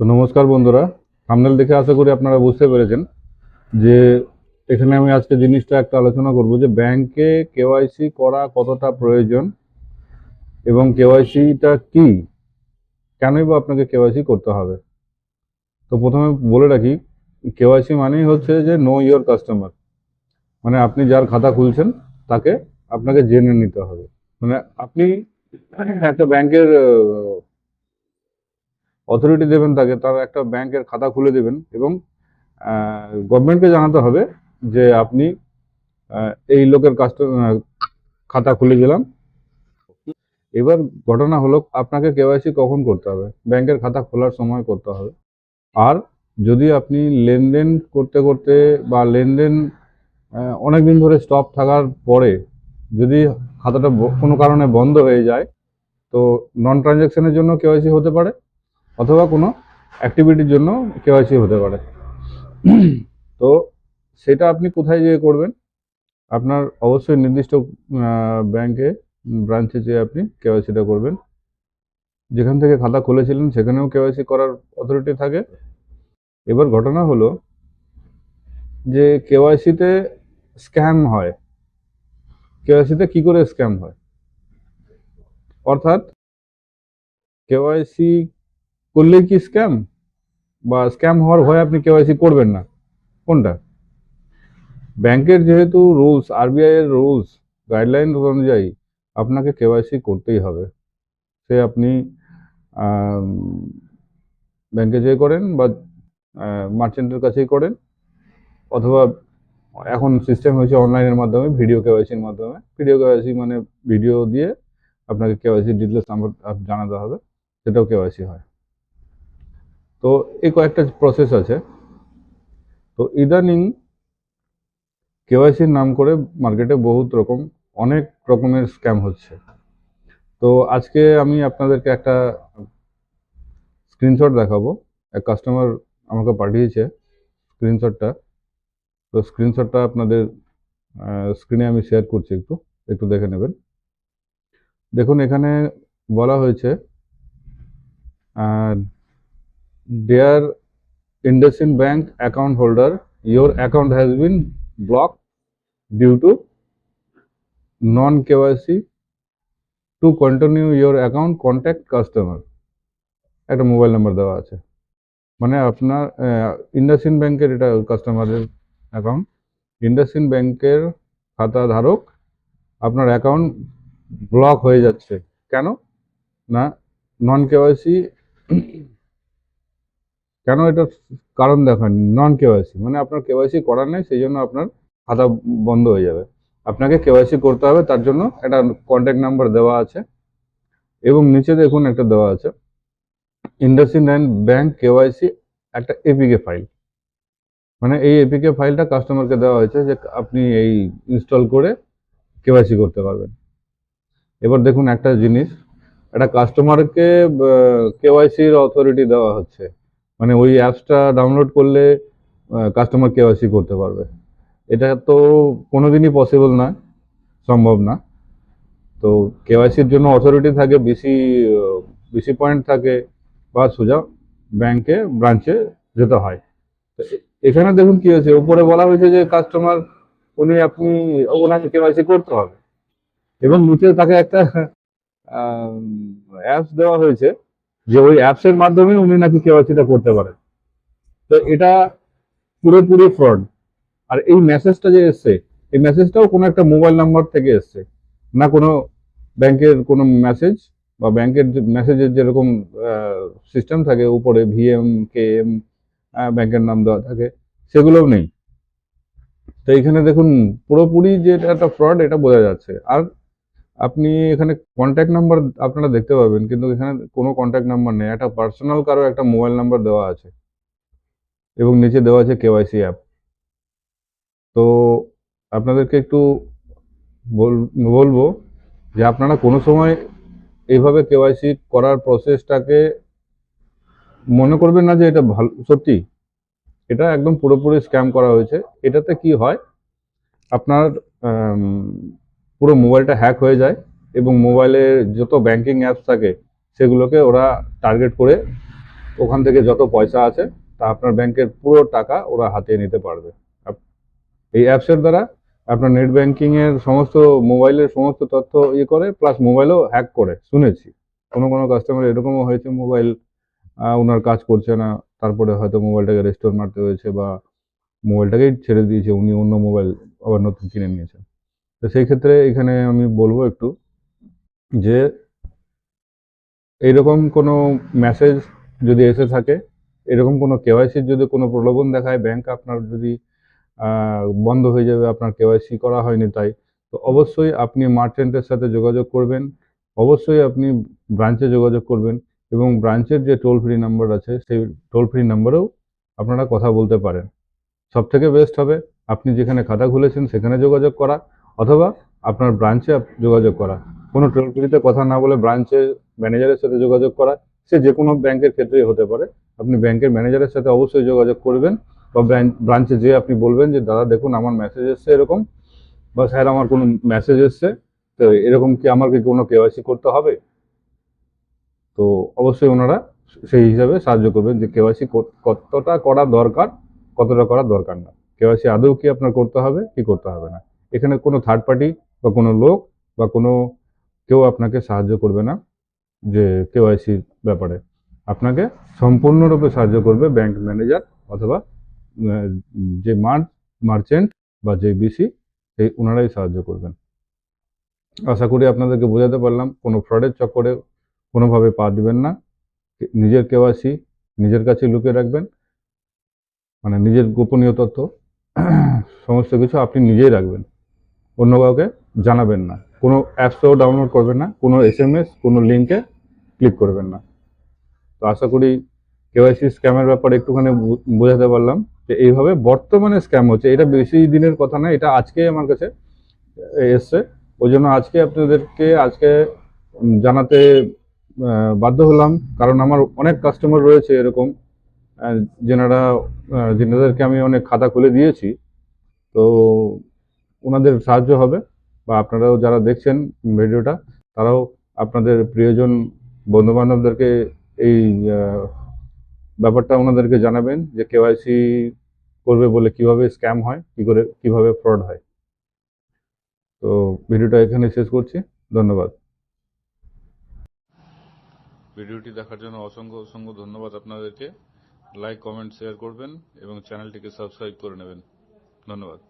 তো নমস্কার বন্ধুরা। থাম্বনেল দেখে আশা করি আপনারা বুঝতে পেরেছেন যে এখানে আমি আজকে জিনিসটা একটা আলোচনা করব যে ব্যাংকে কেওয়াইসি করা কতটা প্রয়োজন এবং কেওয়াইসিটা কি? কেনই বা আপনাকে কেওয়াইসি করতে হবে? তো প্রথমে বলে রাখি কেওয়াইসি মানেই হচ্ছে যে নো ইয়োর কাস্টমার মানে আপনি যার খাতা খুলছেন, তাকে আপনাকে জেনে নিতে হবে। মানে আপনি একটা ব্যাংকের অথরিটি দেবেন তাকে, তার একটা ব্যাংকের খাতা খুলে দেবেন এবং গভর্নমেন্টকে জানাতে হবে যে আপনি এই লোকের কাস্টমার খাতা খুলে দিলাম। এবার ঘটনা হলো, আপনাকে কেওয়াইসি কখন করতে হবে? ব্যাংকের খাতা খোলার সময় করতে হবে। আর যদি আপনি লেনদেন করতে করতে বা লেনদেন অনেক দিন ধরে স্টপ থাকার পরে যদি খাতাটা কোনো কারণে বন্ধ হয়ে যায়, তো নন ট্রানজ্যাকশনের জন্য কেওয়াইসি হতে পারে। অথবা কোনো অ্যাক্টিভিটির জন্য কেওয়াইসি হতে পারে। তো সেটা আপনি কোথায় যেয়ে করবেন? আপনার অবশ্যই নির্দিষ্ট ব্যাংকে ব্রাঞ্চে যেয়ে আপনি কেওয়াইসিটা করবেন। যেখান থেকে খাতা খুলেছিলেন সেখানেও কেওয়াইসি করার অথরিটি থাকে। এবার ঘটনা হলো যে কেওয়াইসিতে স্ক্যাম হয়। কেওয়াইসিতে কি করে স্ক্যাম হয়? অর্থাৎ কেওয়াইসি করলেই কি স্ক্যাম বা স্ক্যাম হওয়ার ভয়ে আপনি কেওয়াইসি করবেন না। কোনটা? ব্যাংকের যেহেতু রুলস আরবিআই এর রুলস গাইডলাইন অনুযায়ী আপনাকে কেওয়াইসি করতেই হবে। সে আপনি ব্যাংকে যেয়ে করেন বা মার্চেন্টের কাছেই করেন। অথবা এখন সিস্টেম হয়েছে অনলাইনের মাধ্যমে ভিডিও কেওয়াইসির মাধ্যমে। ভিডিও কেওয়াইসি মানে ভিডিও দিয়ে আপনাকে কেওয়াইসি ডিটেলস নাম্বার জানাতে হবে। সেটাও কেওয়াইসি হয়। তো এই কয়েকটা প্রসেস আছে। তো ইদানিং কেওয়াইসির নাম করে মার্কেটে বহুত রকম, অনেক রকমের স্ক্যাম হচ্ছে। তো আজকে আমি আপনাদেরকে একটা স্ক্রিনশট দেখাবো। এক কাস্টমার আমাকে পাঠিয়েছে স্ক্রিনশটটা তো স্ক্রিনশটটা আপনাদের স্ক্রিনে আমি শেয়ার করছি একটু একটু দেখে নেবেন। দেখুন, এখানে বলা হয়েছে dear IndusInd Bank account holder, your account has been blocked due to non KYC. To continue your account, contact customer. একটা মোবাইল নাম্বার দেওয়া আছে মানে আপনার ইন্ডাসিন ব্যাংকের এটা কাস্টমারের অ্যাকাউন্ট ইন্ডাসিন ব্যাংকের খাতা ধারক আপনার অ্যাকাউন্ট ব্লক হয়ে যাচ্ছে কেন না নন কেওয়াইসি কেন এটা কারণ দেখান নন কেওয়াইসি মানে আপনার কেওয়াইসি করার নেই, সেই জন্য আপনার খাতা বন্ধ হয়ে যাবে। আপনাকে কেওয়াইসি করতে হবে, তার জন্য একটা কন্ট্যাক্ট নাম্বার দেওয়া আছে। এবং নিচে দেখুন একটা দেওয়া আছে ইন্ডাসিন অ্যান্ড ব্যাংক কেওয়াইসি একটা এপিকে ফাইল মানে এই এপিকে ফাইলটা কাস্টমারকে দেওয়া হয়েছে যে আপনি এই ইনস্টল করে কেওয়াইসি করতে পারবেন। এবার দেখুন একটা জিনিস, একটা কাস্টমারকে কেওয়াইসির অথরিটি দেওয়া হচ্ছে। মানে ওই অ্যাপসটা ডাউনলোড করলে কাস্টমার কেওয়াইসি করতে পারবে। এটা তো কোনোদিনই পসিবল না, সম্ভব না। তো কেওয়াইসির জন্য অথরিটি থাকে বিসি বিসি পয়েন্ট থাকে বা সোজা ব্যাংকে ব্রাঞ্চে যেতে হয়। এখানে দেখুন কি হয়েছে, উপরে বলা হয়েছে যে কাস্টমার উনি আপনি, ওনাকে কেওয়াইসি করতে হবে। এবং নিচে তাকে একটা অ্যাপস দেওয়া হয়েছে। যে ওই অ্যাপসের মাধ্যমে উনি নাকি কেওয়াইসিটা করতে পারেন তো এটা পুরোপুরি ফ্রড আর এই মেসেজটা যে এসছে, এই মেসেজটাও কোনো একটা মোবাইল নাম্বার থেকে এসছে। না কোনো ব্যাংকের কোনো মেসেজ বা ব্যাংকের মেসেজের যেরকম সিস্টেম থাকে, উপরে ভিএম কে এম ব্যাংকের নাম দেওয়া থাকে, সেগুলোও নেই। তো এখানে দেখুন, পুরোপুরি যে এটা একটা ফ্রড এটা বোঝা যাচ্ছে। আর আপনি এখানে কন্ট্যাক্ট নাম্বার আপনারা দেখতে পাবেন, কিন্তু এখানে কোনো কন্ট্যাক্ট নাম্বার নেই। একটা পার্সোনাল কারও একটা মোবাইল নাম্বার দেওয়া আছে। এবং নিচে দেওয়া আছে কেওয়াইসি অ্যাপ তো আপনাদেরকে একটু বল- বলব যে আপনারা কোনো সময় এইভাবে কেওয়াইসি করার প্রসেসটাকে মনে করবেন না যে এটা ভালো, সত্যি। এটা একদম পুরোপুরি স্ক্যাম করা হয়েছে। এটাতে কি হয়? আপনার পুরো মোবাইলটা হ্যাক হয়ে যায় এবং মোবাইলে যত ব্যাংকিং অ্যাপস থাকে, সেগুলোকে ওরা টার্গেট করে ওখান থেকে যত পয়সা আছে, তা আপনার ব্যাংকের পুরো টাকা ওরা হাতিয়ে নিতে পারবে। এই অ্যাপসের দ্বারা আপনার নেট ব্যাংকিং এর সমস্ত, মোবাইলের সমস্ত তথ্য ইয়ে করে, প্লাস মোবাইলও হ্যাক করে। শুনেছি। কোনো কোনো কাস্টমার এরকমও হয়েছে, মোবাইল ওনার কাজ করছে না, তারপরে হয়তো মোবাইলটাকে রেস্টোর মারতে হয়েছে বা মোবাইলটাকেই ছেড়ে দিয়েছে, উনি অন্য মোবাইল আবার নতুন কিনে নিয়েছেন। তো সেই ক্ষেত্রে এখানে আমি বলব একটু যে এইরকম কোনো মেসেজ যদি এসে থাকে, এরকম কোনো কেওয়াইসির যদি কোনো প্রলোভন দেখায় ব্যাংক আপনার যদি বন্ধ হয়ে যাবে, আপনার কেওয়াইসি করা হয়নি তাই, তো অবশ্যই আপনি মার্চেন্টের সাথে যোগাযোগ করবেন, অবশ্যই আপনি ব্রাঞ্চে যোগাযোগ করবেন এবং ব্রাঞ্চের যে টোল ফ্রি নাম্বার আছে, সেই টোল ফ্রি নাম্বারেও আপনারা কথা বলতে পারেন। সব থেকে বেস্ট হবে, আপনি যেখানে খাতা খুলেছেন, সেখানে যোগাযোগ করা অথবা আপনার ব্রাঞ্চে যোগাযোগ করা। কোনো টোল ফ্রিতে কথা না বলে ব্রাঞ্চে ম্যানেজারের সাথে যোগাযোগ করা, সে যে কোনো ব্যাংকের ক্ষেত্রেই হতে পারে। আপনি ব্যাংকের ম্যানেজারের সাথে অবশ্যই যোগাযোগ করবেন বা ব্রাঞ্চে যেয়ে আপনি বলবেন যে, দাদা, দেখুন, আমার মেসেজ এসছে এরকম। বা, স্যার, আমার কোনো মেসেজ এসছে। তো এরকম কি আমার কি কোনো কেওয়াইসি করতে হবে? তো অবশ্যই ওনারা সেই হিসাবে সাহায্য করবেন যে কেওয়াইসি কতটা করা দরকার, কতটা করা দরকার না। কেওয়াইসি আদৌ কি আপনার করতে হবে, কি করতে হবে না। এখানে কোনো থার্ড পার্টি বা কোনো লোক বা কোনো কেউ আপনাকে সাহায্য করবে না যে কেওয়াইসির ব্যাপারে। আপনাকে সম্পূর্ণরূপে সাহায্য করবে ব্যাংক ম্যানেজার অথবা যে মার্চ মার্চেন্ট বা যে বিসি সেই ওনারাই সাহায্য করবেন। আশা করি আপনাদেরকে বোঝাতে পারলাম, কোনো ফ্রডের চক্করে কোনোভাবে পা দিবেন না। নিজের কেওয়াইসি নিজের কাছে লুকিয়ে রাখবেন। মানে নিজের গোপনীয় তথ্য, সমস্ত কিছু আপনি নিজেই রাখবেন। অন্য কাউকে জানাবেন না। কোনো অ্যাপসও ডাউনলোড করবেন না, কোনো এস এম এস কোনো লিঙ্কে ক্লিক করবেন না। তো আশা করি কেওয়াইসি স্ক্যামের ব্যাপারে একটুখানি বোঝাতে পারলাম যে এইভাবে বর্তমানে স্ক্যাম হচ্ছে। এটা বেশি দিনের কথা না, এটা আজকে আমার কাছে এসছে। ওই জন্য আজকে আপনাদেরকে আজকে জানাতে বাধ্য হলাম। কারণ আমার অনেক কাস্টমার রয়েছে এরকম যেনারা যেনাদেরকে আমি অনেক খাতা খুলে দিয়েছি। তো ওনাদের সাহায্য হবে বা আপনারাও যারা দেখছেন ভিডিওটা, তারাও আপনাদের প্রিয়জন বন্ধু বান্ধবদেরকে এই ব্যাপারটা ওনাদেরকে জানাবেন যে কেওয়াইসি করবে বলে কীভাবে স্ক্যাম হয়, কি করে, কীভাবে ফ্রড হয়। তো ভিডিওটা এখানে শেষ করছি, ধন্যবাদ। ভিডিওটি দেখার জন্য অসংখ্য অসংখ্য ধন্যবাদ আপনাদেরকে। লাইক, কমেন্ট, শেয়ার করবেন এবং চ্যানেলটিকে সাবস্ক্রাইব করে নেবেন। ধন্যবাদ।